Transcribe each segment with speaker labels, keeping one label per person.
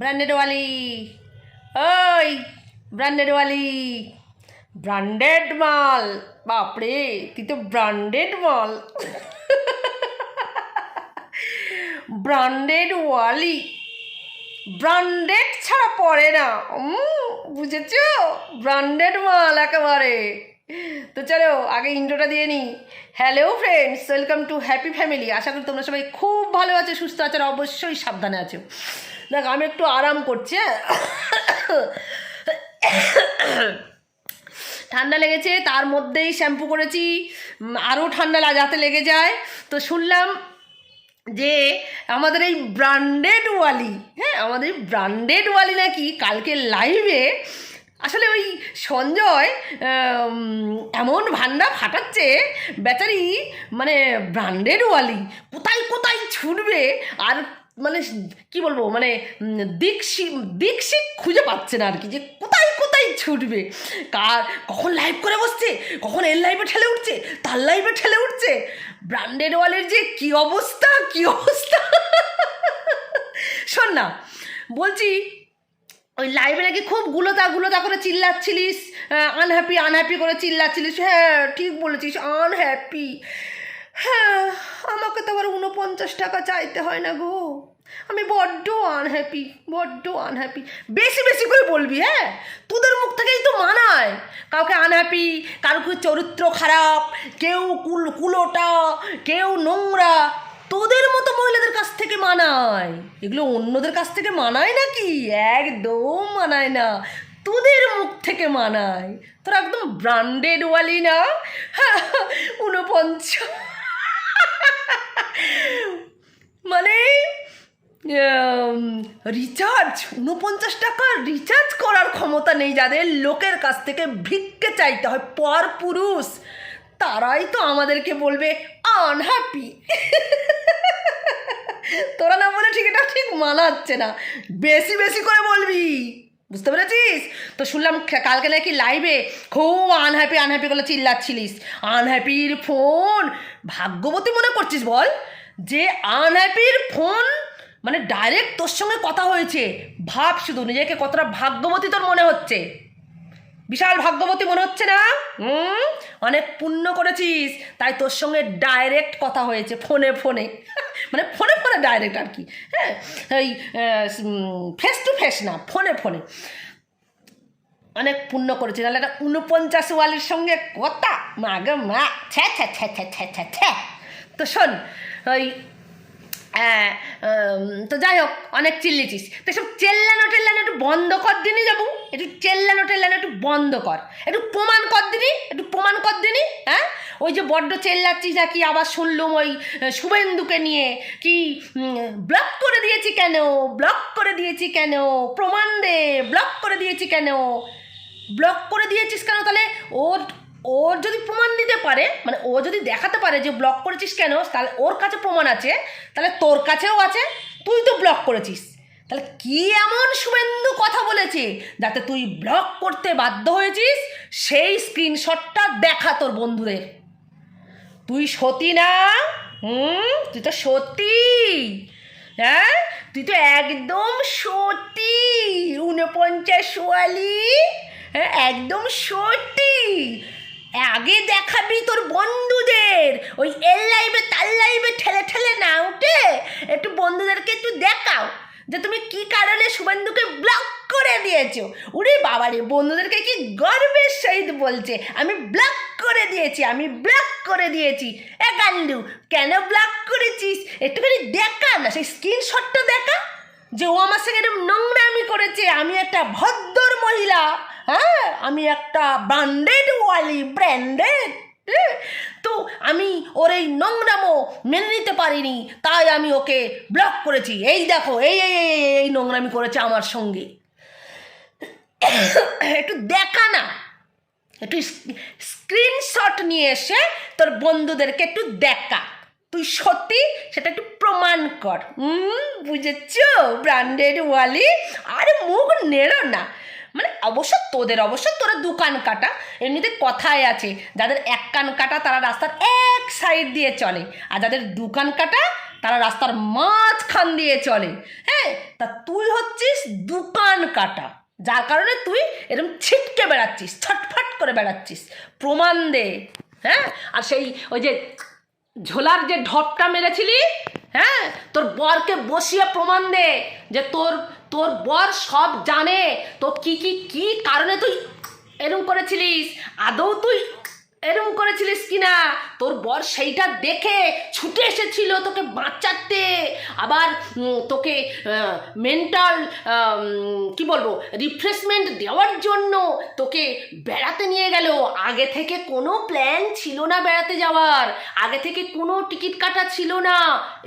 Speaker 1: ব্র্যান্ডেডওয়ালি ওই ব্র্যান্ডেড ওয়ালি ব্র্যান্ডেড মাল বাপরে তুই তো ব্র্যান্ডেড মাল ব্র্যান্ডেড ওয়ালি ব্র্যান্ডেড ছাড়া পড়ে না বুঝেছ ব্র্যান্ডেড মাল একেবারে তো চলো, আগে ইন্ট্রোটা দিয়ে নিই। Hello friends welcome to happy family আশা করি তোমরা সবাই খুব ভালো আছো, সুস্থ আছো আর অবশ্যই সাবধানে আছো। দেখ, আমি একটু আরাম করছি হ্যাঁ? ঠান্ডা লেগেছে, তার মধ্যেই শ্যাম্পু করেছি আরও ঠান্ডা লা- যাতে লেগে যায়। তো শুনলাম যে আমাদের এই ব্র্যান্ডেড ওয়ালি হ্যাঁ আমাদের ব্র্যান্ডেড ওয়ালি নাকি কালকে লাইভে আসলে ওই সঞ্জয় এমন ভান্ডা ফাটাচ্ছে ব্যাটারি মানে ব্র্যান্ডেড ওয়ালি, কোথায় কোথায় ছুটবে, আর মানে কি বলব মানে উম, দিক সি- দিক শিক খুঁজে পাচ্ছে না আর কি যে কোথায় কোথায় ছুটবে? কার কখন লাইভ করে বসছে? কখন এর লাইভে ঠেলে উঠছে? তার লাইভে ঠেলে উঠছে? ব্র্যান্ডেড ওয়ালের যে কি অবস্থা কি অবস্থা? শোন না বলছি ওই লাইভে নাকি খুব গুলোতা গুলোতা করে চিল্লাচ্ছিলিস আনহ্যাপি আনহ্যাপি করে চিল্লাচ্ছিলিস হ্যাঁ ঠিক বলেছিস আনহ্যাপি হ্যাঁ আমাকে তো আবার উনপঞ্চাশ টাকা চাইতে হয় না গো। আমি বড্ড আনহ্যাপি বড্ড আনহ্যাপি বেশি বেশি করে বলবি হ্যাঁ? তোদের মুখ থেকেই তো মানায়। কাউকে আনহ্যাপি কাউকে চরিত্র খারাপ, কেউ কুল, কুলোটা, কেউ নোংরা। তোদের মতো মহিলাদের কাছ থেকে মানায়। এগুলো অন্যদের কাছ থেকে মানায় নাকি? একদম মানায় না। তোদের মুখ থেকে মানায়। তোরা একদম ব্র্যান্ডেড ওয়ালি না? উনপঞ্চাশ মানে রিচার্জ উনপঞ্চাশ টাকা রিচার্জ করার ক্ষমতা নেই যাদের। লোকের কাছ থেকে ভিক্ষে চাইতে হয় পর পুরুষ। তারাই তো আমাদেরকে বলবে আনহ্যাপি তোরা না বলে ঠিক, এটা ঠিক মানাচ্ছে না। বেশি বেশি করে বলবি। বুঝতে পেরেছিস? তো শুনলাম কালকে নাকি লাইভে খুব আনহ্যাপি আনহ্যাপি করে চিল্লাচ্ছিলিস। আনহ্যাপির ফোন ভাগ্যবতী মনে করছিস বল যে আনহ্যাপির ফোন মানে ডাইরেক্ট তোর সঙ্গে কথা হয়েছে। ভাব শুধু, নিজেকে কতটা ভাগ্যবতী তোর মনে হচ্ছে? বিশাল ভাগ্যবতী মনে হচ্ছে না? হুম? অনেক পুণ্য করেছিস, তাই তোর সঙ্গে ডাইরেক্ট কথা হয়েছে ফোনে ফোনে মানে ফোনে ফোনে ডাইরেক্ট আর কি হ্যাঁ? এই ফেস টু ফেস না, ফোনে ফোনে। অনেক পুণ্য করেছি। তাহলে একটা উনপঞ্চাশ ওয়ালির সঙ্গে কথা? মা গো মা, ছ্যা ছ্যা ছ্যা ছ্যা ছ্যা ছ্যা ছ্যা। তো শোন, ওই তো যাই হোক, অনেক চিল্লিছিস। তো সব চেল্লানো টেল্লানো একটু বন্ধ কর দিনই যাব। একটু চেল্লানো টেল্লানো একটু বন্ধ কর। একটু প্রমাণ কর দিনি, একটু প্রমাণ কর দিনি হ্যাঁ? ওই যে বড্ড চেল্লাচ্ছিস নাকি আবার শুনলুম ওই শুভেন্দুকে নিয়ে। কি ব্লক করে দিয়েছি কেন? ব্লক করে দিয়েছি কেন? প্রমাণ দে, ব্লক করে দিয়েছি কেন? ব্লক করে দিয়েছিস কেন? তাহলে ওর ওর যদি প্রমাণ দিতে পারে মানে ও যদি দেখাতে পারে যে ব্লক করেছিস কেন, তাহলে ওর কাছে প্রমাণ আছে, তাহলে তোর কাছেও আছে, তুই তো ব্লক করেছিস। তাহলে কি এমন শুভেন্দু কথা বলেছে যাতে তুই ব্লক করতে বাধ্য হয়েছিস? সেই স্ক্রিনশটটা দেখা তোর বন্ধুদের। তুই সতী না? হুম? তুই তো সতী। হ্যাঁ? তুই তো একদম সতী। উনপঞ্চাশ ওয়ালি হ্যাঁ? একদম সতী। আগে দেখাবি তোর বন্ধুদের। ওই এর লাইভে তার লাইভে ঠেলে ঠেলে না উঠে একটু বন্ধুদেরকে একটু দেখাও। যে তুমি কি কারণে শুভেন্দুকে ব্লক করে দিয়েছ? উরে বাবারে, বন্ধুদেরকে কি গর্বের সহিত বলছে? আমি ব্লক করে দিয়েছি, আমি ব্লক করে দিয়েছি। এ গান্ডু কেন ব্লক করেছিস? একটুখানি দেখা না, সেই স্ক্রিনশটটা দেখা। যে ও আমার সঙ্গে এরকম নোংরামি করেছে, আমি একটা ভদ্র মহিলা হ্যাঁ? আমি একটা ব্র্যান্ডেড ওয়ালি ব্র্যান্ডেড তো আমি ওর এই নোংরামো মেনে নিতে পারিনি, তাই আমি ওকে ব্লক করেছি। এই দেখো, এই এই এই নোংরামি করেছে আমার সঙ্গে। একটু দেখা না। একটু স্ক্রিনশট নিয়ে এসে তোর বন্ধুদেরকে একটু দেখা। তুই সত্যি সেটা একটু প্রমাণ কর। বুঝেছ? ব্র্যান্ডেড ওয়ালি। আরে মুখ নেড়ো না। মানে অবশ্য তোদের, অবশ্য তোরা দু কান কাটা, এমনিতে কথায় আছে, যাদের এক কান কাটা তারা রাস্তার এক সাইড দিয়ে চলে, আর যাদের দু কান কাটা তারা রাস্তার মাঝখান দিয়ে চলে। হ্যাঁ তা তুই হচ্ছিস দোকান কাটা, যার কারণে তুই এরকম ছিটকে বেড়াচ্ছিস, ছটফট করে বেড়াচ্ছিস, প্রমাণ দে হ্যাঁ? আর সেই ওই যে ঝোলার যে ঢপটা মেরেছিলি হ্যাঁ? তোর বরকে বসিয়ে প্রমাণ দে যে তোর তোর বর সব জানে। তো কি কি কি কারণে তুই এরম করেছিলিস? আদৌ তুই এরম করেছিলিস কিনা? তোর বর সেইটা দেখে ছুটে এসেছিল তোকে বাঁচাতে। আবার তোকে মেন্টাল কি বলব রিফ্রেশমেন্ট দেওয়ার জন্য তোকে বেড়াতে নিয়ে গেল। আগে থেকে কোনো প্ল্যান ছিল না বেড়াতে যাওয়ার। আগে থেকে কোনো টিকিট কাটা ছিল না।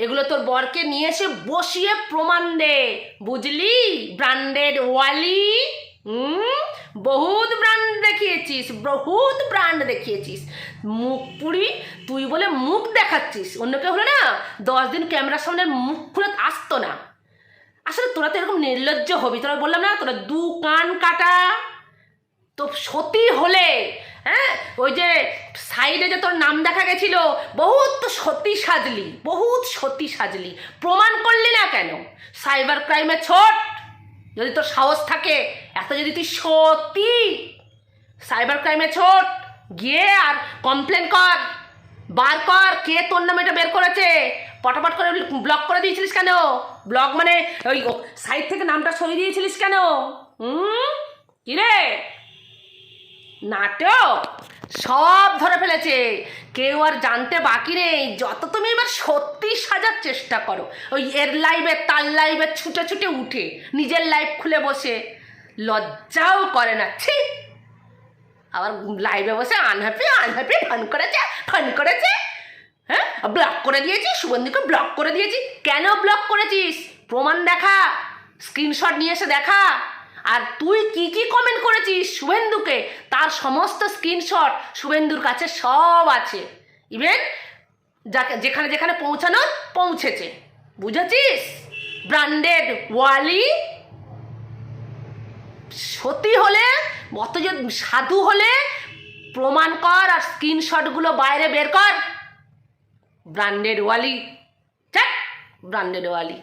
Speaker 1: এগুলো তোর বরকে নিয়ে এসে বসিয়ে প্রমাণ দে। বুঝলি? ব্র্যান্ডেড ওয়ালি? হুম বহুত ব্র্যান্ড দেখিয়েছিস, বহুত ব্র্যান্ড দেখিয়েছিস। মুখ পুরি তুই বলে মুখ দেখাচ্ছিস। অন্য কেউ হলে না, দশ দিন ক্যামেরার সামনে মুখ খুলে আসতো না। আসলে তোরা তো এরকম নির্লজ্জ হবি, তোরা বললাম না, তোরা দু কান কাটা। তো সতী হলে হ্যাঁ ওই যে সাইডে যে তোর নাম দেখা গেছিল, বহুত তো সতী সাজলি, বহুত সতী সাজলি। প্রমাণ করলি না কেন? সাইবার ক্রাইমে ছোট, যদি তোর সাহস থাকে এত যদি তুই সত্যি সাইবার ক্রাইমে ছোট, গিয়ে আর কমপ্লেন কর, বার কর কে তোর নামে এটা বের করেছে, পটাপট করে ব্লক করে দিয়েছিলিস কেন? ব্লক মানে ওই সাইড থেকে নামটা সরিয়ে দিয়েছিলিস কেন? হুম? কিরে নাটক? সব ধরে ফেলেছে। কেউ আর জানতে বাকি নেই। যত তুমি এবার সত্যি সাজার চেষ্টা করো, ওই এর লাইভে তার লাইভে ছুটে ছুটে উঠে, নিজের লাইভ খুলে বসে। লজ্জাও করে না। ছি! আবার লাইভে বসে আনহ্যাপি আনহ্যাপি ফান করেছে ফান করেছে। হ্যাঁ? ব্লক করে দিয়েছি সুগন্ধিকে ব্লক করে দিয়েছি। কেন ব্লক করেছিস? প্রমাণ দেখা স্ক্রিনশট নিয়ে এসে দেখা। আর তুই কি কি কমেন্ট করেছিস শুভেন্দুকে? তার সমস্ত স্ক্রিনশট শুভেন্দুর কাছে সব আছে। ইভেন যাকে, যেখানে যেখানে পৌঁছানোর পৌঁছেছে। বুঝেছিস? ব্র্যান্ডেড ওয়ালি সত্যি হলে যে সাধু হলে প্রমাণ কর আর স্ক্রিনশটগুলো বাইরে বের কর। ব্র্যান্ডেড ওয়ালি। ঠিক ব্র্যান্ডেড ওয়ালি।